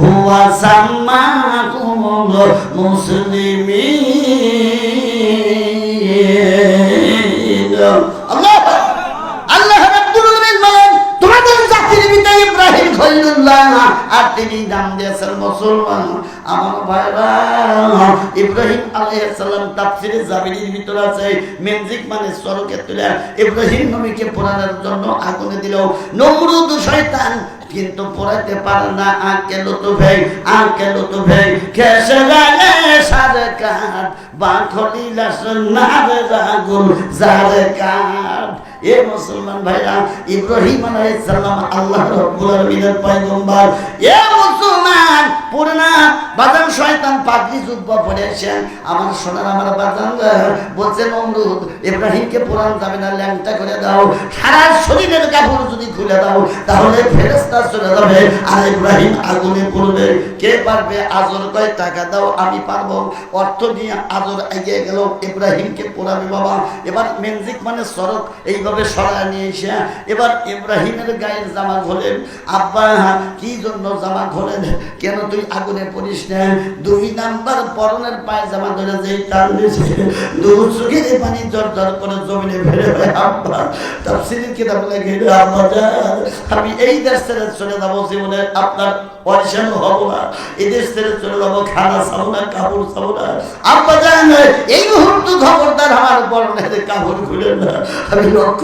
হুয়া সাম্মাকুমুল মুসলিমিন আল্লাহ আল্লাহ রাব্বুল আলামিন বলেন, তোমাদের জাতির আর তিনি নাম দিয়েছেন মুসলমান। আমার ভাইরা, ইব্রাহিম আলাইহিস সালাম তাফসিরে জাবিরির ভিতর আছে, মেনজিক মানে সরকে তুলে, ইব্রাহিম নবীকে পোড়ানোর জন্য আগুনে দিল। নমরুদ শয়তান কিন্তু পড়াইতে পারে না আঁকে লুতু ভাই আঁকে লুতু ভাই। খেসে গেলে সারে কাঠ বা খলিলা নারে রাগুল যারে কাঠ এ মুসলমান ভাইরা ইব্রাহিম আলাইহিস আল্লাহ রাব্বুল আলামিনের পয়গম্বর। এ মুসলমান, পুরনা শয়তান পাগড়ি আমার সোনার আমার বাজান বলছে, নমরুদ, ইব্রাহিমকে পুরান যাবে না ল্যাংটা করে দাও। সারা শরীরের কাপড় যদি খুলে দাও, তাহলে ফেরেস্তা চলে যাবে। আর ইব্রাহিম আগুনে পড়বে। কে পারবে? আজর কয় টাকা দাও, আমি পারব। অর্থ নিয়ে আজর এগিয়ে গেল, ইব্রাহিমকে পোড়াবে বাবা। এবার মেনজিক মানে সড়ক, এইভাবে সরায় নিয়ে এসে, এবার ইব্রাহিমের গায়ের জামা খোলেন আব্বা কি জন্য জামা খোলেন কেন তুই আগুনে পড়িস না? দুই নাম্বার পরনের পায়ে জামা ধরে যেই টান দিয়েছে দু চোখের পানি জর জর করে জমিনে ফেলে আব্বা। তাফসিরের কিতাব লেগে আব্বা আমি এই দেশ ছেড়ে চলে যাব জীবনে, আপনার পয়সান হব না। এই দেশ ছেড়ে চলে যাব খানা চাবো না, কাপড় চাবো না। আব্বা যান এই মুহূর্ত খবরদার আমার পরনের কাপড় খুলে না। আমি লক্ষ্য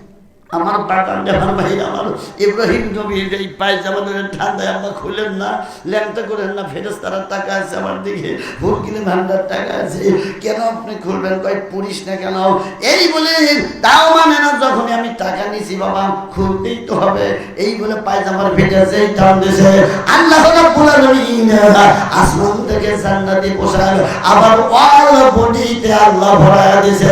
আমার বাগান আমার ভাই, আমার ইব্রাহিম নবীর এই পায়জামা ধরে ঠান্ডায় আমরা খুলেন না, ল্যাংটা করেন না ফেরেস তারা টাকা আছে আমার দিকে হুরকিলে ভান্ডার টাকা আছে, কেন আপনি খুলবেন? কয় পুলিশ না কেন? এই বলে, তাও মানে না যখন আমি টাকা নিছি, বাবা, খুলতেই তো হবে। এই বলে পায়জামার ফেটেছে টান দিয়েছে আল্লাহ আসমান থেকে জান্নাতি পোশাক আবার অল বডিতে আল্লাহ ভরায়া দিয়েছে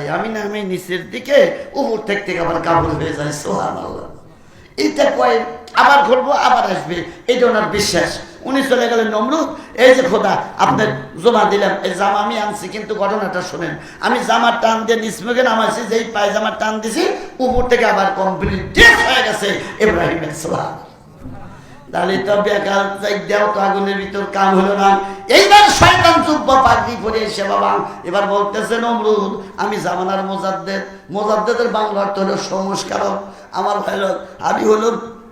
কথা আমি না, আমি নিচের দিকে উপর থেকে থেকে আবার কাবুল হয়ে যায় সোহান এটা কয়, আবার ঘুরবো, আবার আসবে। এটা ওনার বিশ্বাস। উনি চলে গেলেন নমরুদ। এই যে খোদা, আপনার জমা দিলাম। এই জামা আমি আনছি, কিন্তু ঘটনাটা শোনেন। আমি জামার টান দিয়ে নিসমুখে নামাইছি, যেই পায়জামার টান দিছি উপর থেকে আবার কমপ্লিট হয়ে গেছে ইব্রাহিম সালাম তাহলে তো বেকার দেও তো আগুনের ভিতর কাম হলো না। এইবার শয়তান চুব্ব পাগড়ি পরে এসে বাবা, এবার বলতেছে, নমরুদ, আমি জামানার মোজাদ্দেদ। মোজাদ্দেদের বাংলা অর্থ হলো সংস্কারক। আমার ভাইল, আমি হলো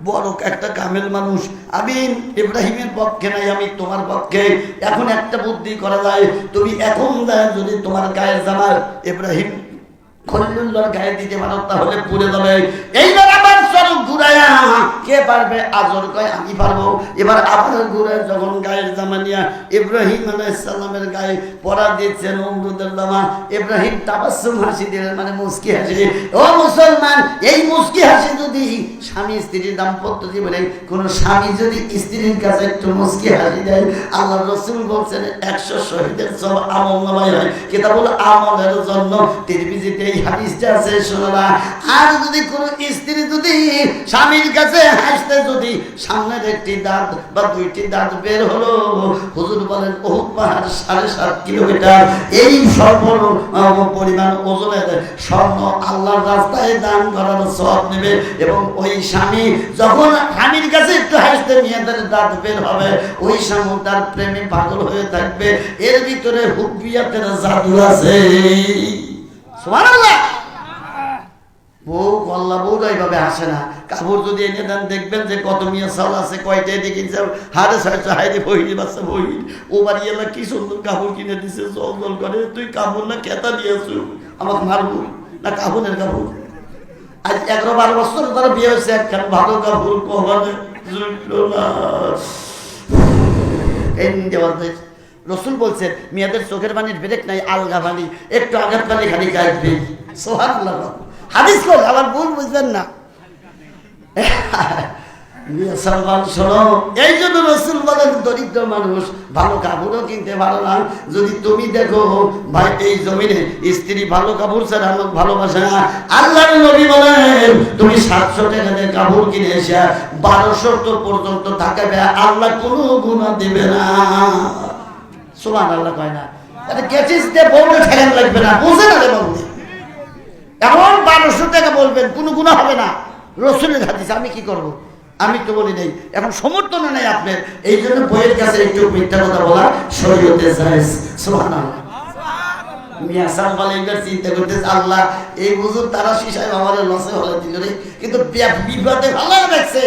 বড় একটা কামেল মানুষ। আমি ইব্রাহিমের পক্ষে নাই, আমি তোমার পক্ষে। এখন একটা বুদ্ধি করা যায়, তুমি এখন দেয় যদি তোমার গায়ের জামার ইব্রাহিম খলিলুল্লাহর গায়ে দিতে পারো, তাহলে পুড়ে যাবে। এইবার চরক ঘুরাইয়া কে পারবে আজর কয় আমি পারব? এবার আবার ঘুরে যখন গায়ের জামা নিয়া ইব্রাহিম আলাইসাল্লামের গায়ে পরা দিচ্ছেন অমরুদের জামা, ইব্রাহিম তাবাসুম হাসি দিলেন মানে মুস্কি হাসি। ও মুসলমান, এই মুস্কি হাসি যদি স্বামী স্ত্রীর দাম্পত্য জীবনে কোন স্বামী যদি স্ত্রীর কাছে একটু মুস্কি হাসি দেয় আল্লাহ রসুল বলছেন, একশো শহীদের সব আমল হয়। কেতা বলো আমলের জন্য তিরমিজিতে এই হাদিসটা আছে, শোনা আর যদি কোন স্ত্রী যদি স্বামীর কাছে হাসতে যদি সামনের একটি দাঁত বা দুইটি দাঁত বের হলো, হুজুর বলেন বহুত পাহাড় সাড়ে সাত কিলোমিটার। এই সর্ব পরিমাণ ওজনের স্বর্ণ আল্লাহর রাস্তায় দান করার সব নেবে এবং ওই স্বামী, যখন স্বামীর কাছে একটু হাসতে মেয়েদের দাঁত বের হবে, ওই স্বামী তার প্রেমে পাগল হয়ে থাকবে। এর ভিতরে হুবিয়াতের জাদু আছে। বউ কল্লা বউ এইভাবে হাসে না। কাপড় যদি এনে দেন, দেখবেন যে কত মিয়া চাল আছে, কয়টা এদিকে চাল হারে ছয়শো হাইরে বাচ্চা ও বাড়ি কি সুন্দর কাপড় কিনে দিছে, জল জল করে। তুই কাপড় না কেতা দিয়েছু? আমাকে মারবো? না কাপড়ের কাপড়? আজ এগারো বারো বছর ধরে বিয়ে হয়েছে, একখান ভালো কাপড় কমানে রসুল বলছেন মেয়েদের চোখের পানির ব্রেক নাই, আলগা পানি, একটু আঘাত পানি খালি কাটবে সোহান হাদিস আবার ভুল বুঝবেন না। এই জন্য রসুল বলেন দরিদ্র মানুষ, ভালো কাপড়ও কিনতে পারো না। যদি তুমি দেখো, ভাই, এই জমিনে স্ত্রী ভালো কাপড় ছাড়া ভালোবাসে না। নবী বলেন তুমি সাতশো টাকা কাপড় কিনে এসে বারোশো পর্যন্ত আল্লাহ কোনো গুণা দেবে না। সোমান আল্লাহ কয় না। ঠেকান লাগবে না, বুঝে না এমন বারোশো টাকা বলবেন, কোনো গুণা হবে না। রসুলের আমি কি করব। আমি তো বলি নেই এখন সমর্থন নেই আপনার। এই জন্য বইয়ের কাছে একটু মিথ্যা কথা বলা শরীয়তে জায়েজ। সুবহানাল্লাহ। বুঝুর তারা লসে কিন্তু ভালো লাগছে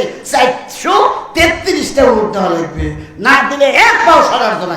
তেত্রিশটা উঠতে না দিলে এক পাও সরার জন্য।